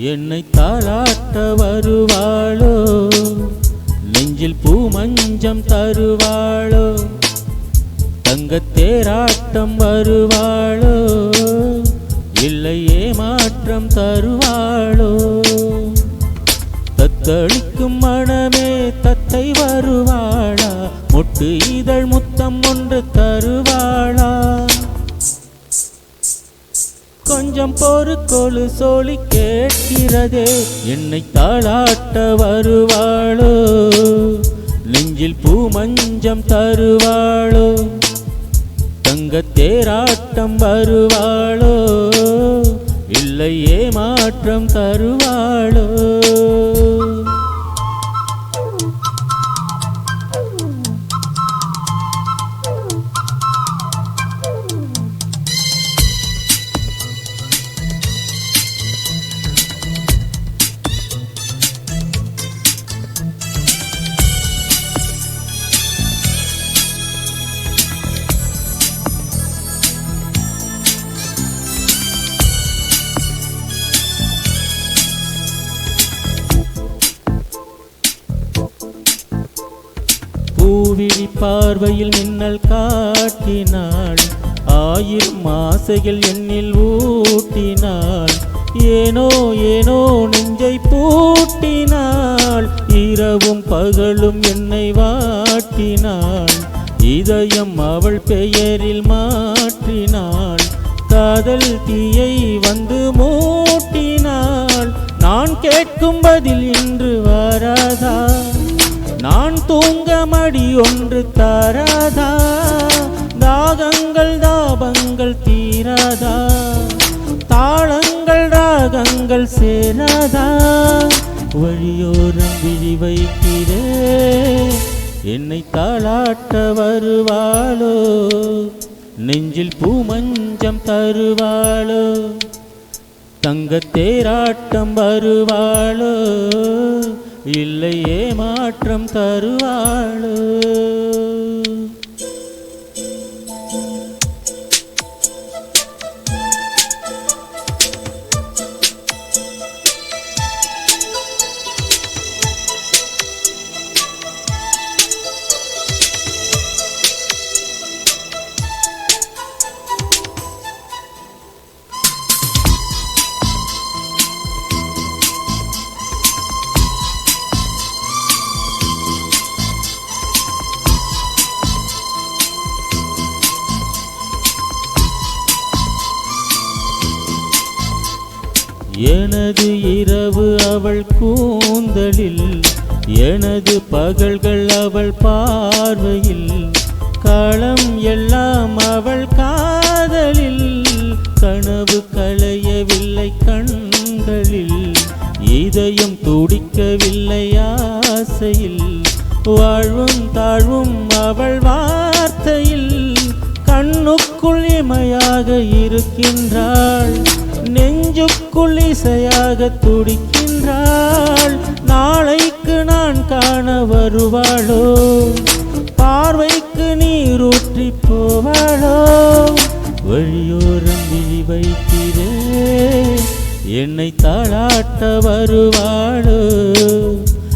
என்னை தாளாட்ட வருவாளோ? நெஞ்சில் பூ மஞ்சம் தருவாளோ? தங்கத்தேராட்டம் வருவாளோ? இல்லை ஏமாற்றம் தருவாளோ? தத்தளிக்கும் மனமே தத்தை வருவாளா? மொட்டு இதழ் முத்தம் ஒன்று தருவாளா? கொஞ்சம் பொறுக்கொழு சோழி கேட்கிறதே. என்னை தாளாட்ட வருவாளோ? நெஞ்சில் பூ மஞ்சம் தருவாளோ? தங்கத் தேராட்டம் வருவாளோ? இல்லை ஏமாற்றம் தருவாளோ? பூவிழி பார்வையில் மின்னல் காட்டினாள். ஆயிரம் ஆசைகள் என்னில் ஊட்டினாள். ஏனோ ஏனோ நெஞ்சை பூட்டினாள். இரவும் பகலும் என்னை வாட்டினாள். இதயம் அவள் பெயரில் மாற்றினாள். காதல் தீயை வந்து மூட்டினாள். நான் கேட்கும் பதில் இன்று வராதா? நான் தூங்க மடி ஒன்று தராதா? தாகங்கள் தாபங்கள் தீராதா? தாளங்கள் ராகங்கள் சேராதா? வழியோரம் விழி வைக்கிறே என்னை தாளாட்ட வருவாளோ? நெஞ்சில் பூமஞ்சம் தருவாளோ? தங்க தேராட்டம் வருவாளோ? இல்லையே மாற்றம் தருவாளோ. எனது இரவு அவள் கூந்தலில் எனது பகல்கள் அவள் பார்வையில் களம் எல்லாம் அவள் காதலில் கனவு களையவில்லை கண்களில் இதயம் துடிக்கவில்லை ஆசையில் வாழ்வும் தாழ்வும் அவள் வார்த்தையில் கண்ணுக்குள் இமையாக இருக்கின்றாள். நெஞ்சுக்குள் இசையாக துடிக்கின்றாள். நாளைக்கு நான் காண வருவாளோ? பார்வைக்கு நீரூற்றி போவாளோ? வழியோரம் விழி வைக்கிறே என்னை தாளாட்ட வருவாளோ?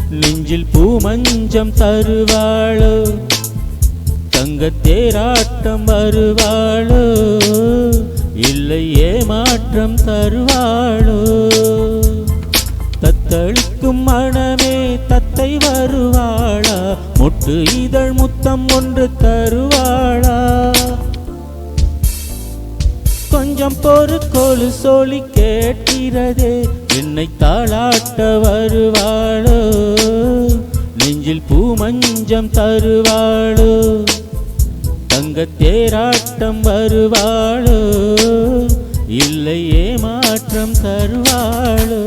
நெஞ்சில் பூமஞ்சம் தருவாளோ? தங்கத் தேராட்டம் வருவாளோ? வரம் தருவாளோ? தத்தளிக்கும் மனமே தத்தை வருவாளா? முட்டு இதழ் முத்தம் ஒன்று தருவாளா? கொஞ்சம் பொறுக்கோளு சொல்லி கேட்கிறதே என்னை தாளாட்ட வருவாளோ? நெஞ்சில் பூமஞ்சம் தருவாளோ? தங்க தேராட்டம் வருவாளோ? இல்லையே மாற்றம் தருவாளோ?